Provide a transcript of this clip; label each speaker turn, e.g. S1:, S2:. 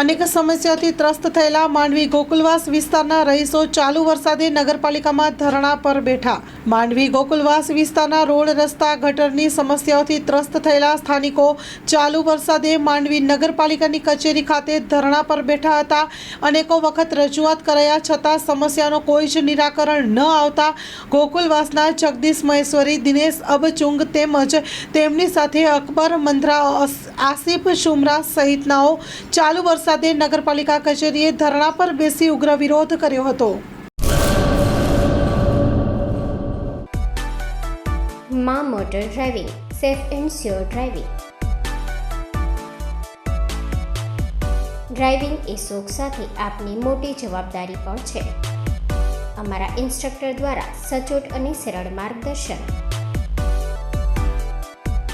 S1: અનેક સમસ્યાઓથી ત્રસ્ત થયેલા માંડવી ગોકુલવાસ વિસ્તારના રહીશો ચાલુ વરસાદે નગરપાલિકામાં ધરણા પર બેઠા. માંડવી ગોકુલવાસ વિસ્તારના રોડ રસ્તા ગટરની સમસ્યાઓથી ત્રસ્ત થયેલા સ્થાનિકો ચાલુ વરસાદે માંડવી નગરપાલિકાની કચેરી ખાતે ધરણા પર બેઠા હતા. અનેકો વખત રજૂઆત કરાયા છતાં સમસ્યાનો કોઈ જ નિરાકરણ ન આવતા ગોકુલવાસના જગદીશ મહેશ્વરી, દિનેશ અબચુંગ તેમજ તેમની સાથે અકબર મંદ્રા આસિફ શુમરા સહિતનાઓ ચાલુ વરસાદે નગરપાલિકા કચેરીએ ધરણા પર બેસી ઉગ્ર વિરોધ કર્યો હતો.
S2: મા motor driving, safe and sure driving. Driving એ શોખ સાથે આપની મોટી જવાબદારી પણ છે. અમારા ઇન્સ્ટ્રક્ટર દ્વારા સચોટ અને સરળ માર્ગદર્શન